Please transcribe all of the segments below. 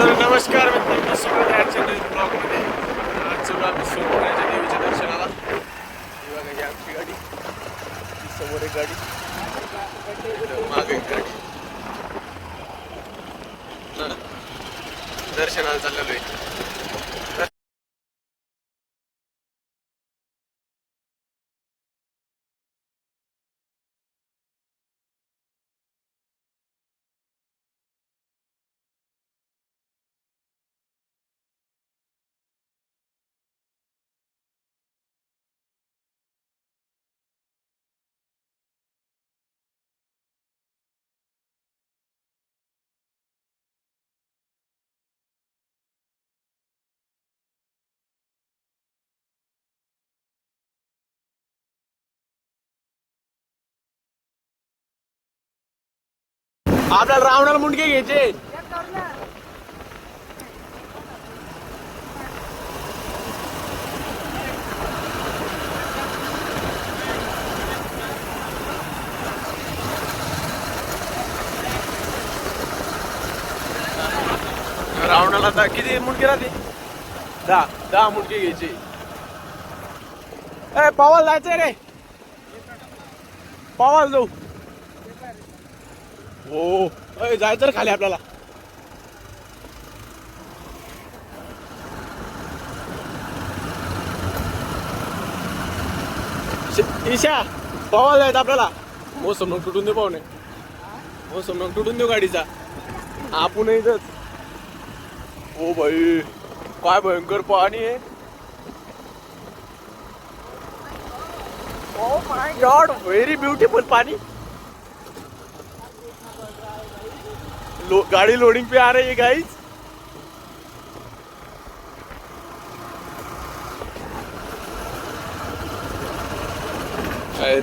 तर नमस्कार मित्रांनो स्वागत आहे आजच्या नवीन ब्लॉगमध्ये आज चलू आम्ही सोमवारच्या देवीच्या दर्शनाला. ही बघा ही आमची गाडी. समोर एक गाडी. मागे एक गाडी. दर्शनाला चाललेलो आहे आपल्याला रावणाला मुंडके घ्यायचे. रावणाला दा किती मुंडके राहते? दहा दहा मुंडके घ्यायचे. ए पवाल जायचंय रे. पवाल जाऊ. हो. जायचं तर खाली आपल्याला. ईशा पवायला जायचं आपल्याला. हो, मोसम मग तुटून देऊ पाहुणे हो, मोसम मग तुटून देऊ गाडीचा. आपण इथंच ओ भाई काय भयंकर पाणी आहे. Oh my god very beautiful पाणी. लो, गाड़ी लोडिंग पे आ रही है गाइस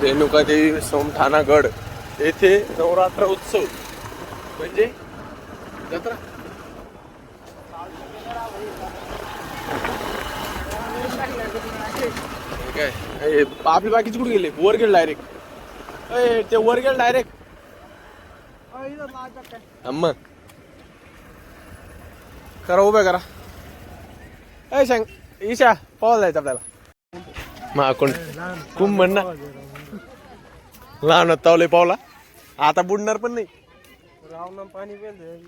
रेणुका देवी सोमठाणागड. येथे नवरात्र उत्सव. म्हणजे? जत्रा? काय? आपली बाकीच कुठे गेले? वर गेले डायरेक्ट ते वर गेले डायरेक्ट अम्मा करा उभ्या करा ए सांग ईशा पावायला जायचं आपल्याला मा कोण कुंभ म्हण ना लहान तावले पावला आता बुडणार पण नाही रावण पाणी पेल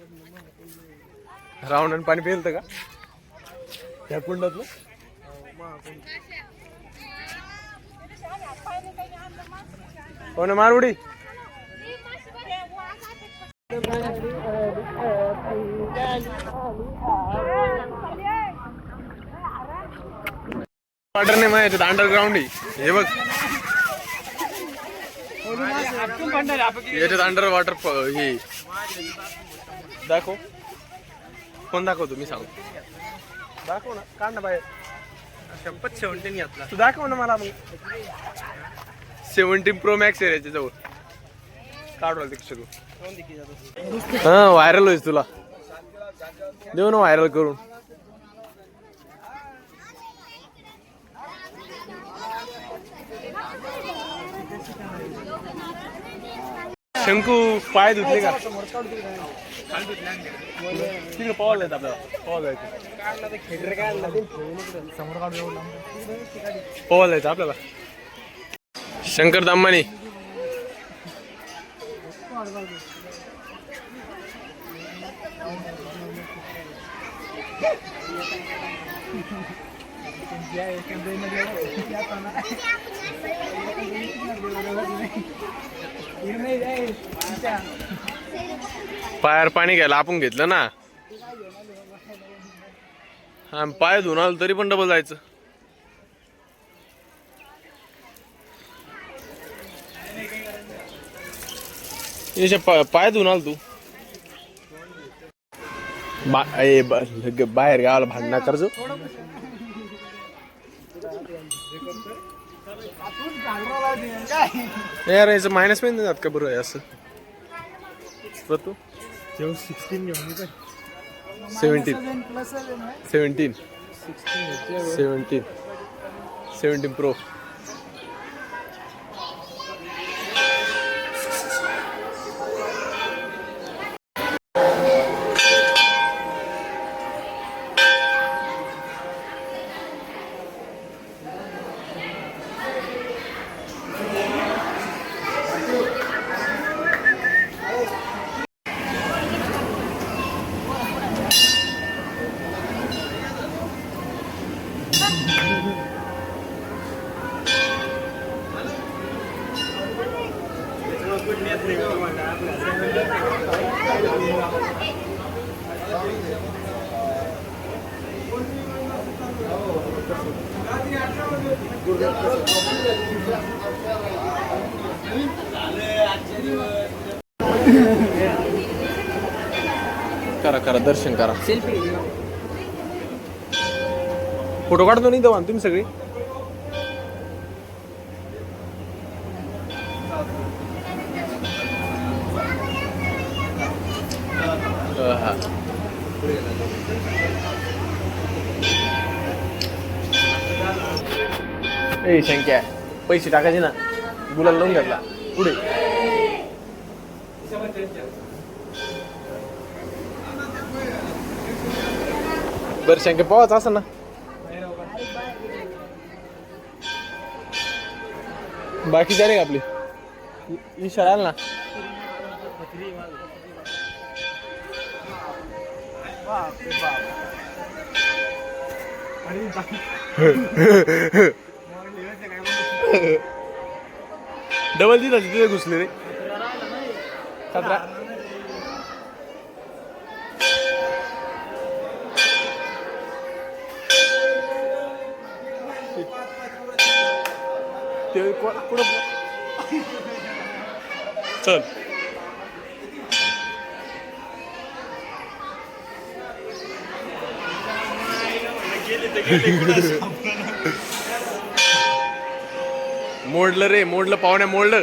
रावणानं पाणी पेलतं का त्या कुंडातलं कोण मारवडी वॉटर नाही माहिती अंडरग्राऊंड आहे हे. बघ. याच्यात अंडर वॉटर हे. दाखव. कोण दाखवतो? मी सांगतो. दाखव ना. काढ ना बाहेर. शपथ शेवंटीने घातला तू दाखव ना मला मग. सेव्हन्टीन प्रो मॅक्स आहे याच्याजवळ जवळ काढू ते सगळं हा व्हायरल होईस तुला. देऊ ना व्हायरल करून. शंकू पाय धुतले का? तिकडे पवायला जायचं आपल्याला. पवायला जायचं पवायला जायचं आपल्याला. शंकर दामानी पायावर पाणी घ्यायला आपण घेतलं ना. हा पाय धुवून आलो तरी पण डबल जायचं. याच्या पाय धुवून आलो तू. बा ए, ब- बाहेर गावाला भांडणा करजो यार याचं मायनस पण जात का बरोबर आहे असं? तू सिक्स्टीन घेऊन seventeen seventeen seventeen seventeen pro करा करा दर्शन करा. फोटो काढतो नाही देवा तुम्ही सगळी? ए शंक्या पैसे टाकायचे ना. गुलाल लावून घेतला पुढे. बरं शंक्या पोवाच असं ना? बाकी झाली का आपली? इशारा आला ना? डबल दिला तिथे घुसले रे. सतरा. ते कुठं चल. मोडलं रे मोडलं पाहुण्या मोडलं.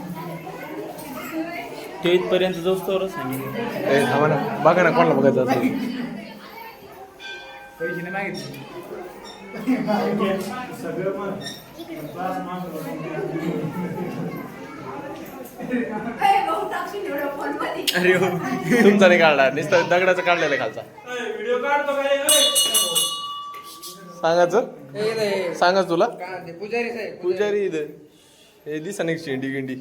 ते इथपर्यंत जाऊस तर सांगितलं ए, थांबा ना. बघा ना कोणाला बघायचं असेल. पैसे नाही मागितले. अरे तुमचा नाही काढला. नुसतं दगडाचं काढलेलं आहे खालचा. व्हिडिओ काढतो काय सांगायचं सांगाच तुला पुजारी साहेब पुजारी. इथं. हे दिसा नाही शेंडी गिंडी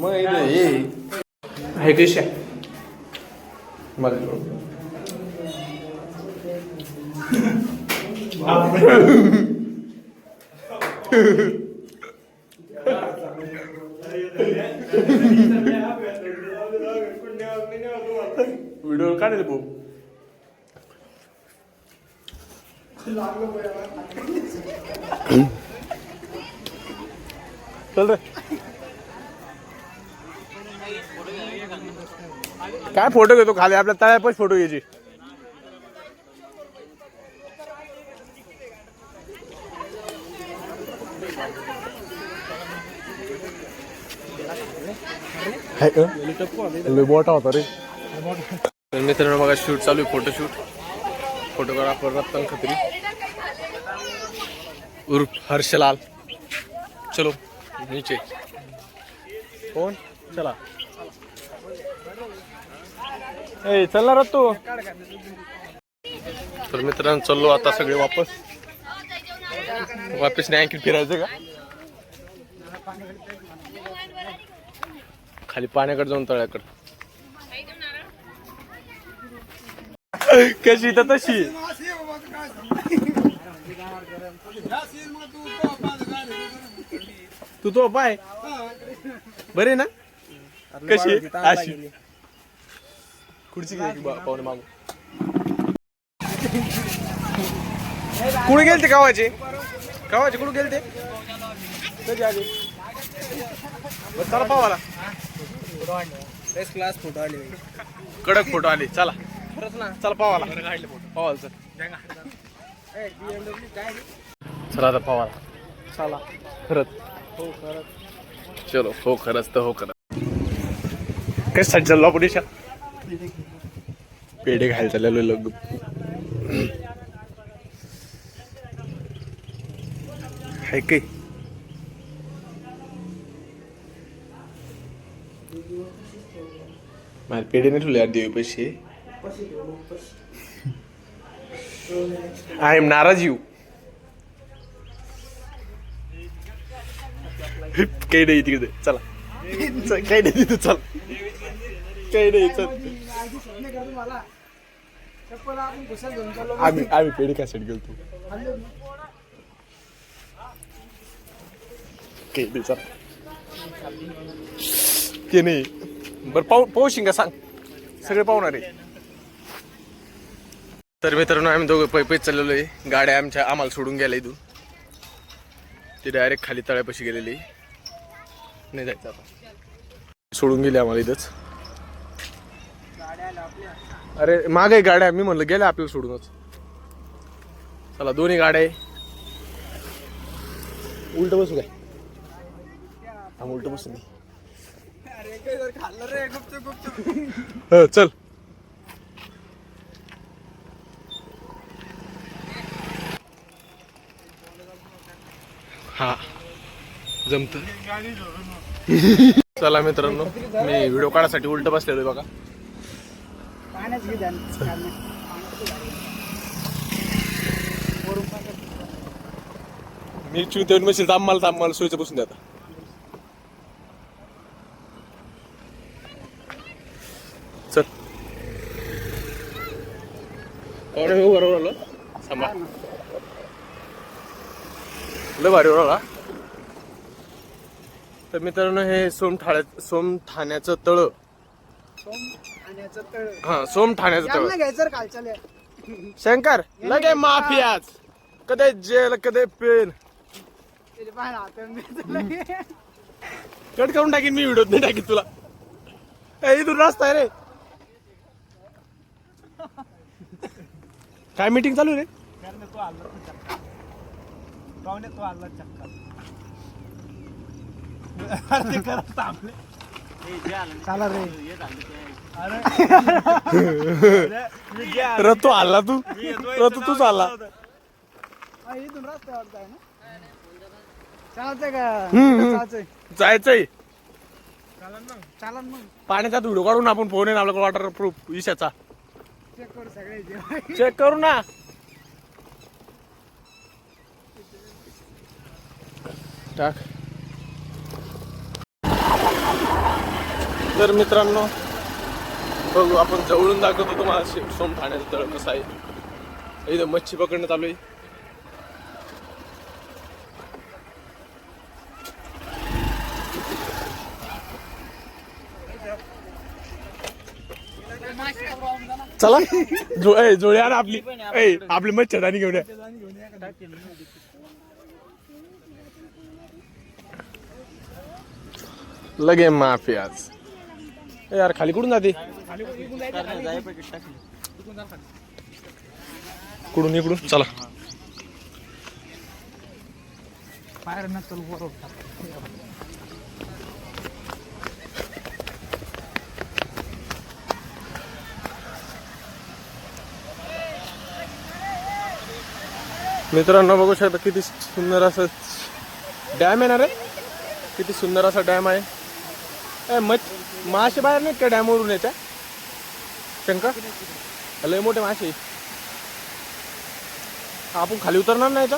मग इथं हे हे कशा मला व्हिडिओ काढेल भाऊ चल रे काय फोटो घेतो? खाली आपल्या तळ्यापास फोटो घ्यायची. मोठा होता रे. तर मित्रांनो बघा शूट चालू आहे फोटोशूट फोटोग्राफर रत्तन खत्री. उर्फ हर्षलाल. चलो नीचे. कोण? चला. ए चल ना तर मित्रांनो चाललो आता सगळे वापस. वापस नाही आणखी फिरायचं का? खाली पाण्याकडे जाऊन तळ्याकडे. कशी तर तशी. तू तो पाय. बरे ना? कशी? अशी. खुर्ची पाहुणे मागू कुठे गेलते गावाचे गावाचे कुठे गेलते कधी आले चला पावाला क्लास फोटो आले कडक फोटो आले चला चला पावाला पावाला चल चला आता पावाला चला खरंच हो खरंच चलो हो खरंच तर हो खरंच काय साठी चाललो आपण पेढे खायला चाललेलो लग हाय काही मला पेढे नाही ठेवले यार देवी पैसे. आय एम नाराज यू. काही नाही तिकडे चला. काही नाही तिथे चला. काही नाही आम्ही आम्ही पेढे कॅसेट गेलतो काही नाही चल. ते नाही? बरं पाहू पाहूशिंग का सांग. सगळे पाहुणार आहे. तर मित्रांनो आम्ही दोघं पै पैच चाललेलो आहे. गाड्या आमच्या आम्हाला सोडून गेल्या इथून. ते डायरेक्ट खाली तळ्यापाशी गेलेली नाही जायचं आता. सोडून गेले आम्हाला इथंच. अरे मागे गाड्या मी म्हणलं गेल्या आपल्याला सोडूनच. चला दोन्ही गाड्या आहे. उलट बसू काय? हा उलट बसू नाही हो, चल. हा. जमत. चला मित्रांनो मी व्हिडिओ काढासाठी उलट बसलेलो आहे बघा. पाण्याच घे ध्यान मी चिवतेऊन मशीन तांबाला तांबाला सोयीचं बसून द्या चल. कोण आहे बरोबर आलं. सांभाळ लय भारी ओळखला तर मित्रांनो हे सोमठाण्या सोमठाण्याचं तळ. तळ. हा सोमठाण्याचं तळ. यांना घ्यायचं रे खालच्याले शंकर लगे माफी आज. कधी जेल कधी पेन. कट करून टाकीन मी व्हिडिओ नाही टाकीन तुला. ए, इथून रस्ता आहे रे. काय मीटिंग चालू रे? तो आला पाहुणे तो आला चक्कर. चला रे. रतू आला तू? रतू तूच आला. इथून चालतंय का जायचंय. चालन मग पाण्याचा व्हिडिओ काढून आपण फोन येईन आपल्याकडे वॉटर प्रूफ इशाचा चेक करू सगळे चेक करू ना. टाक. तर मित्रांनो बघू आपण जवळून दाखवतो तुम्हाला सोम ठाण्याचं तळ कसं आहे. इथं मच्छी पकडणं चालू आहे चला. जुळ्या ए, जोडी आपली. ए आपली मच्छरदानी घेऊन या. लगे माफी आज. यार खाली कुठून जाते? कुठून इकडून चला. बाहेर नसल बरोबर मित्रांनो बघू शकता किती सुंदर असं डॅम आहे ना रे? किती सुंदर असा डॅम आहे. मच मासे बाहेर नाहीत का डॅमवरून याच्या? शंकर? लय मोठे मासे. आपण खाली उतरणार नाही तर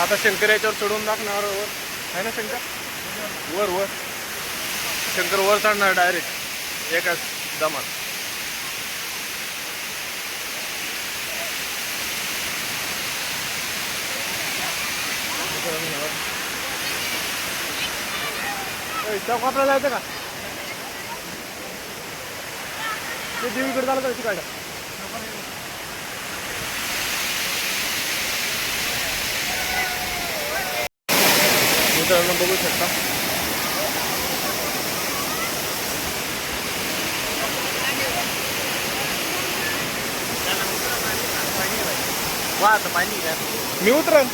आता शंकर याच्यावर चढून दाखणार वर. आहे ना शंकर? वर वर. शंकर वर चढणार डायरेक्ट एकाच दमात. करून घेणार चौक वापरायला जायचं का? ते देवी इकडे झालं का तिकडं बघू शकता. वा आता पाणी काय मी उतरन.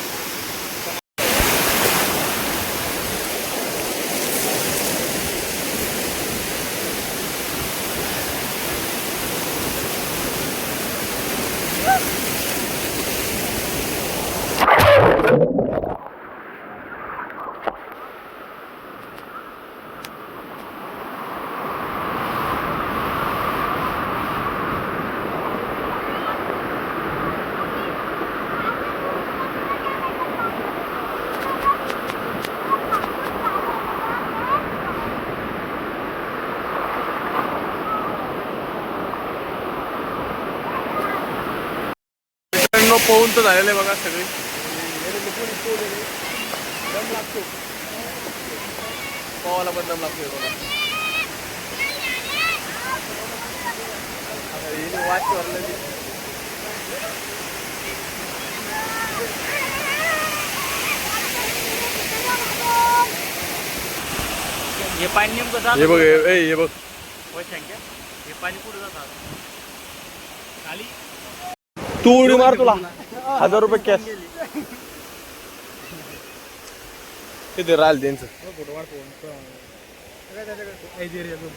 तर झालेलं आहे बघा सगळे. दम लागतो पोहायला पण दम लागतोय बघा. वाच भरलेली हे पाणी नेमकं जात हे बघ हे ए, हे बघ. शंक्या हे पाणी कुठं जातात खाली? तू उडी मार तुला. हजार रुपये कॅश किती राहिल त्यांचं? फोटो काढतो काय त्याच्याकडे ऐजी रे अजून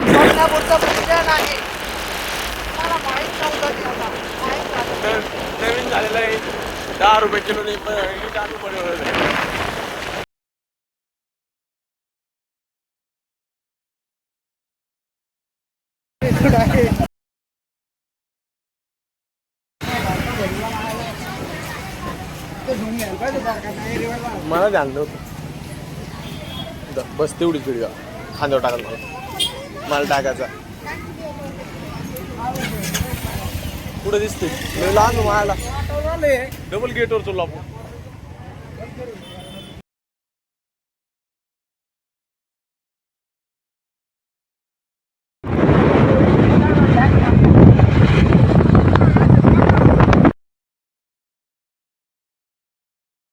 सोलापूरचं पूजन आहे मला माहीत नव्हतं ते आता माहीत झालं तर नवीन झालेलं आहे दहा रुपये किलो चालू पडे बाबा. मला ध्यान नव्हतं द- बस तेवढीच व्हिडिओ खांद्यावर टाकाल मला मला टाकायचा. कुठं दिसते लहान आले. डबल गेटवर चलो आपण.